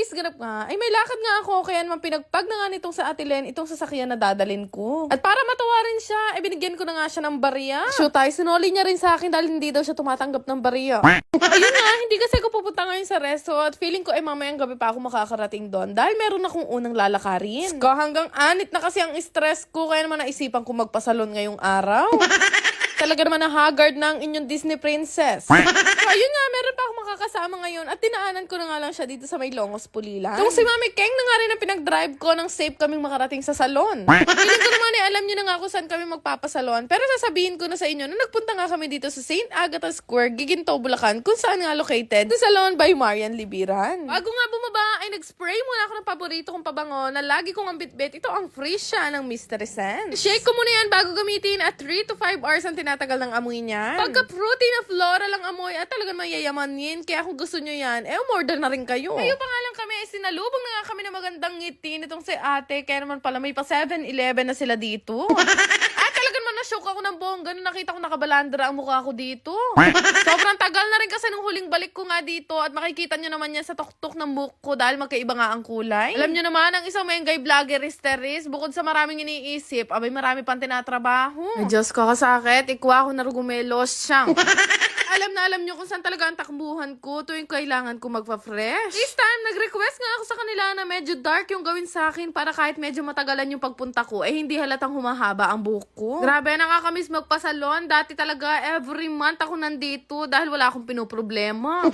anyways, ganap nga. Ay, may lakad nga ako. Kaya naman pinagpag na nga nitong sa Ate Len, itong sasakyan na dadalin ko. At para matuwa rin siya, eh binigyan ko na nga siya ng bariya. Shoot tayo, sinoli niya rin sa akin dahil hindi daw siya tumatanggap ng bariya. Ayun nga, hindi kasi ako pupunta ngayon sa resto at feeling ko ay mamayang gabi pa ako makakarating doon dahil meron akong unang lalakarin. Ko hanggang anit na kasi ang stress ko kaya naman naisipan ko magpasalon ngayong araw. Talaga naman na haggard ng inyong Disney princess. So, ayun nga, meron pa akong makakasama ngayon at dinaanan ko na nga lang siya dito sa may Longos Pulilan. Itong si Mami Keng na nga rin ang pinag-drive ko nang safe kaming makarating sa salon. Feeling ko naman eh, alam niyo na nga kung saan kami magpapasalon. Pero sasabihin ko na sa inyo na nagpunta nga kami dito sa St. Agatha Square, Giginto, Bulacan, kung saan nga located sa salon by Marian Libiran. Bago nga bumaba ay nag-spray muna ako ng paborito kong pabango na lagi kong ang bitbit. Ito ang Frisha ng Mystery Scent. Shake ko muna yan bago gamitin at 3 to 5 hours ang tinatagal ng amoy niyan. Pagka fruity na floral ang amoy at talagang mayayamanin. Kaya kung gusto nyo yan, eh umorder na rin kayo. Kayo pa nga lang kami, sinalubong na nga kami ng magandang ngiti nitong si ate. Kaya naman pala may pa 7-Eleven na sila dito. At talaga naman na-shock ako ng bongga nung nakita ko nakabalandra ang mukha ko dito. Sobrang tagal na rin kasi nung huling balik ko nga dito at makikita nyo naman yan sa tuktok ng buhok ko dahil magkaiba nga ang kulay. Alam nyo naman, ang isang mengay vlogger is Teres, bukod sa maraming iniisip, abay marami pang tinatrabaho. Ay Diyos ko, kasakit, ikuha ko na rugumelos siyang. alam na alam nyo kung saan talaga ang takbuhan ko tuwing kailangan ko magpa-fresh. This time, nag-request nga ako sa kanila na medyo dark yung gawin sa akin para kahit medyo matagalan yung pagpunta ko, eh hindi halatang humahaba ang buhok ko. Grabe, nakakamiss magpasalon. Dati talaga, every month ako nandito dahil wala akong pinoproblema.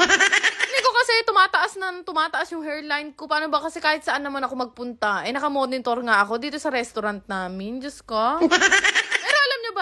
Hindi ko kasi tumataas na tumataas yung hairline ko. Paano ba kasi kahit saan naman ako magpunta? Eh, nakamonitor nga ako dito sa restaurant namin. Diyos ko.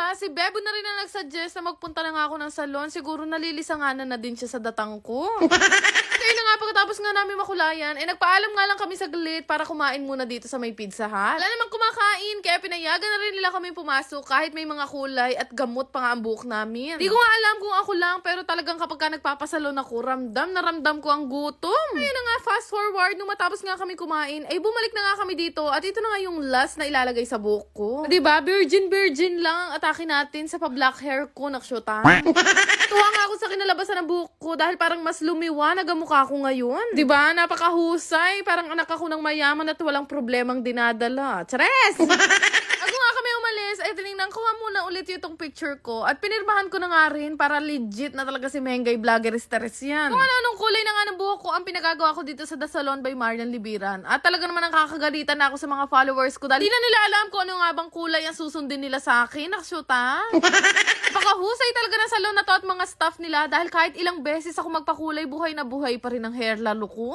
Ba, si Bebo na rin na nagsuggest na magpunta na nga ako ng salon. Siguro nalilisanganan na din siya sa datang ko. Kaya nga, pagkatapos nga namin makulayan, eh nagpaalam nga lang kami saglit para kumain muna dito sa may pizza hut. Wala namang kumakain, kaya pinayagan na rin nila kami pumasok kahit may mga kulay at gamot pa nga ang buhok namin. Di ko nga alam kung ako lang, pero talagang kapag ka nagpapasalon ako, ramdam na ramdam ko ang gutom. Ayun na nga, fast forward, nung matapos nga kami kumain, ay bumalik na nga kami dito at ito na nga yung last na ilalagay sa buhok ko. Di ba Virgin virgin lang ang atake natin sa pa-black hair ko, naksyutan. Tuwa nga ako sa kinalabasan ng buhok ko dahil parang mas lumiwanag ang mukha ko ngayon. 'Di ba? Napakahusay. Parang anak ako ng mayaman at walang problemang dinadala. Chares! Ako nga kami umalis, ay tinignan ko nga muna ulit yung picture ko at pinirmahan ko na nga rin para legit na talaga si Mengay Vlogger Stress yan. Kung ano anong kulay na nga ng buhok ko ang pinagagawa ko dito sa The Salon by Marian Libiran. At talaga naman nakakagalitan na ako sa mga followers ko dahil di na nila alam kung ano nga bang kulay ang susundin nila sa akin. Naksyuta. Napakahusay talaga ng salon na to at mga staff nila dahil kahit ilang beses ako magpakulay, buhay na buhay pa rin ang hair lalo ko.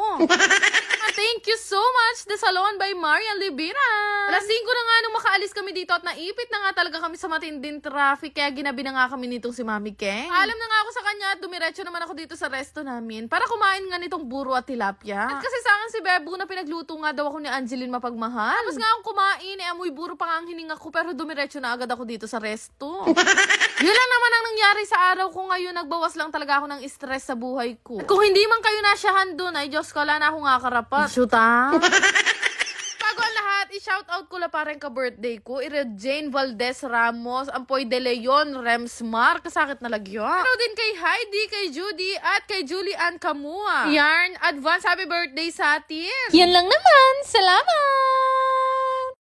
Thank you so much, The Salon by Marian Libiran. Alas 5 na nga nung makaalis kami dito at naipit na nga talaga kami sa matinding traffic kaya ginabi na nga kami nitong si Mami Keng. Alam na nga ako sa kanya at dumiretso naman ako dito sa resto namin para kumain nga nitong buro at tilapia. At kasi sa akin si Bebo na pinagluto nga daw ako ni Angeline mapagmahal. Tapos nga akong kumain, eh amoy buro pa nga ang hininga ko pero dumiretso na agad ako dito sa resto. Yun lang naman ang nangyari sa araw ko ngayon. Nagbawas lang talaga ako ng stress sa buhay ko. At kung hindi man kayo nasyahan doon, ay Diyos ko, wala na akong akarapat. Ah. Bago ang lahat, i-shoutout ko la parang ka-birthday ko. Ira Jane Valdez Ramos, Ampoy De Leon, Remsmar, kasakit na lagyo. Pero din kay Heidi, kay Judy, at kay Julie Ann Kamua. Yarn, advance happy birthday sa atin! Yan lang naman. Salamat!